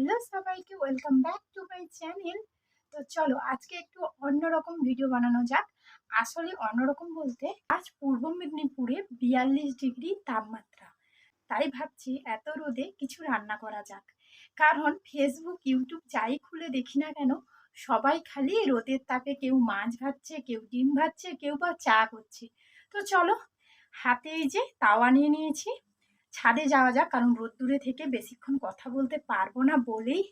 Hello সবাইকে, welcome back to my channel. তো চলো, আজকে একটু অন্যরকম ভিডিও বানানো যাক। আসলে অন্যরকম বলতে, আজ পূর্ব মেদিনীপুরে বিয়াল্লিশ ডিগ্রি তাপমাত্রা। তাই ভাবছি এত রোদে কিছু রান্না করা যাক। কারণ ফেসবুক ইউটিউব যাই খুলে দেখি না কেন, সবাই খালি রোদের তাপে কেউ মাছ ভাজছে, কেউ ডিম ভাজছে, কেউ বা চা করছে। তো চলো, হাতে এই যে তাওয়া নিয়ে নিয়েছি। ছাদে যাওয়া যাক, কারণ রোদ্দুরে থেকে বেশিক্ষণ কথা বলতে পারব না বলেই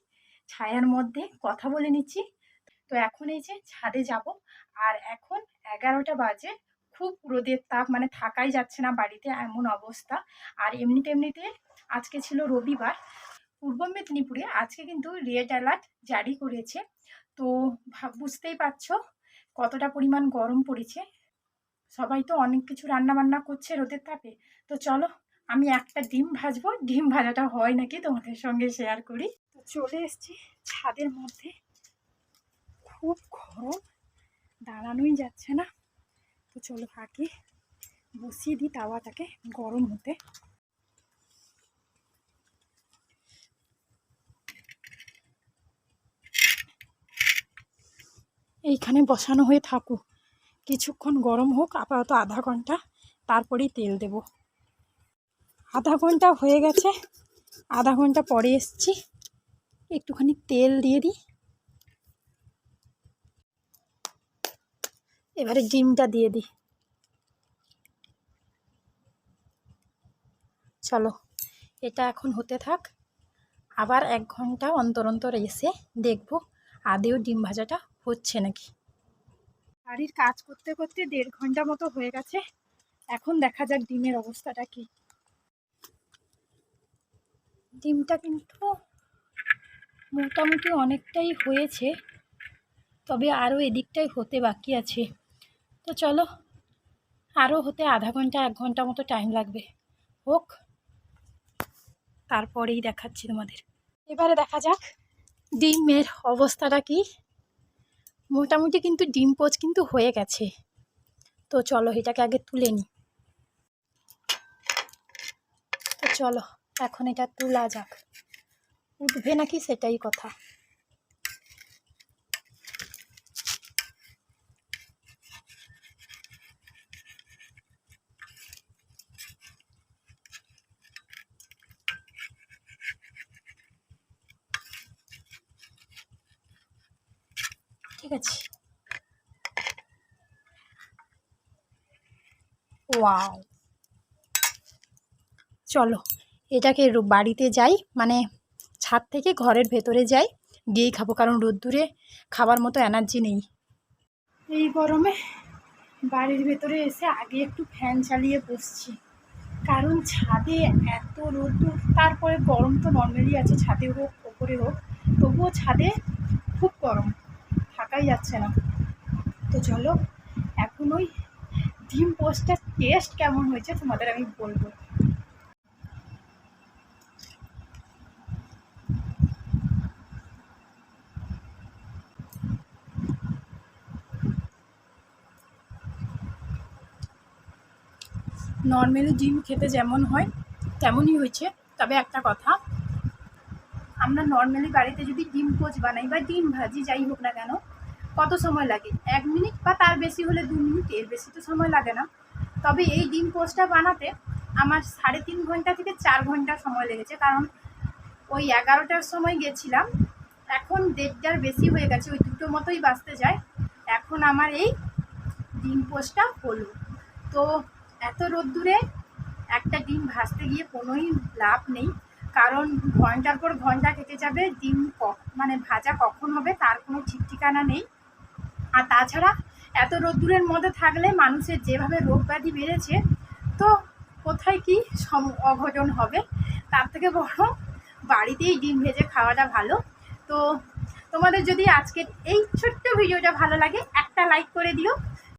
ছায়ার মধ্যে কথা বলে নিচ্ছি। তো এখন এই যে ছাদে যাব, আর এখন এগারোটা বাজে, খুব রোদের তাপ মানে থাকাই যাচ্ছে না বাড়িতে, এমন অবস্থা। আর এমনিতে এমনিতে আজকে ছিল রবিবার, পূর্ব মেদিনীপুরে আজকে কিন্তু রেড অ্যালার্ট জারি করেছে। তো বুঝতেই পারছ কতটা পরিমাণ গরম পড়েছে। সবাই তো অনেক কিছু রান্না বান্না করছে রোদের তাপে। তো চলো আমি একটা ডিম ভাজবো, ডিম ভাজাটা হয় নাকি তোমাদের সঙ্গে শেয়ার করি। তো চলে এসছি ছাদের মধ্যে। খুব গরম, দাঁড়ানোই যাচ্ছে না। তো চলো আগে বসিয়ে দিই তাওয়াটাকে গরম হতে। এইখানে বসানো হয়ে থাকুক। কিছুক্ষণ গরম হোক, আপাতত আধা ঘণ্টা, তারপরেই তেল দেবো। আধা ঘণ্টা হয়ে গেছে। আধা ঘণ্টা পরে এসছি। একটুখানি তেল দিয়ে দিই। এবারে ডিমটা দিয়ে দিই। চলো, এটা এখন হতে থাক। আবার এক ঘণ্টা অন্তর অন্তর এসে দেখব আদেও ডিম ভাজাটা হচ্ছে নাকি। বাড়ির কাজ করতে করতে দেড় ঘণ্টা মতো হয়ে গেছে। এখন দেখা যাক ডিমের অবস্থাটা কি। ডিমটা কিন্তু মোটামুটি অনেকটাই হয়েছে, তবে আরও এদিকটাই হতে বাকি আছে। তো চলো, আরও হতে আধা ঘণ্টা, এক ঘণ্টা মতো টাইম লাগবে। হোক, তারপরেই দেখাচ্ছি তোমাদের। এবারে দেখা যাক ডিমের অবস্থাটা কি। মোটামুটি কিন্তু ডিম পোচ কিন্তু হয়ে গেছে। তো চলো, এটাকে আগে তুলে নিই তো চলো এখন এটা তোলা যাক। উঠবে নাকি সেটাই কথা। ঠিক আছে। ওয়াও। চলো। এটাকে বাড়িতে যাই মানে ছাদ থেকে ঘরের ভেতরে যাই, গিয়েই খাব। কারণ রোদ্দুরে খাবার মতো এনার্জি নেই। এই গরমে বাড়ির ভেতরে এসে আগে একটু ফ্যান চালিয়ে বসছি। কারণ ছাদে এত রোদ্দুর, তারপরে গরম তো নর্মালি আছে, ছাদে হোক, ওপরে হোক, তবুও ছাদে খুব গরম, থাকাই যাচ্ছে না। তো চলো, এখন ওই ডিম পোস্টের টেস্ট কেমন হয়েছে তোমাদের আমি বলব। নর্মালি ডিম খেতে যেমন হয়, তেমনই হয়েছে। তবে একটা কথা, আমরা নর্মালি বাড়িতে যদি ডিম পোচ বানাই বা ডিম ভাজি যাই হোক না কেন, কত সময় লাগে? এক মিনিট বা তার বেশি হলে দু মিনিট, এর বেশি তো সময় লাগে না। তবে এই ডিম পোচটা বানাতে আমার সাড়ে তিন ঘণ্টা থেকে চার ঘণ্টা সময় লেগেছে। কারণ ওই এগারোটার সময় গেছিলাম, এখন দেড়টার বেশি হয়ে গেছে, ওই দুটো মতোই বাঁচতে যায়। এখন আমার এই ডিম পোস্টটা হলো। তো এত রোদ্দুরে একটা ডিম ভাজতে গিয়ে কোনোই লাভ নেই, কারণ ঘণ্টার পর ঘণ্টা কেটে যাবে, ডিম মানে ভাজা কখন হবে তার কোনো ঠিক ঠিকানা নেই। আর তাছাড়া এত রোদ্দুরের মধ্যে থাকলে মানুষের যেভাবে রোগ ব্যাধি বেড়েছে, তো কোথায় কি সম, অঘটন হবে? তার থেকে বড় বাড়িতেই ডিম ভেজে খাওয়াটা ভালো। তো তোমাদের যদি আজকের এই ছোট্ট ভিডিওটা ভালো লাগে, একটা লাইক করে দিও।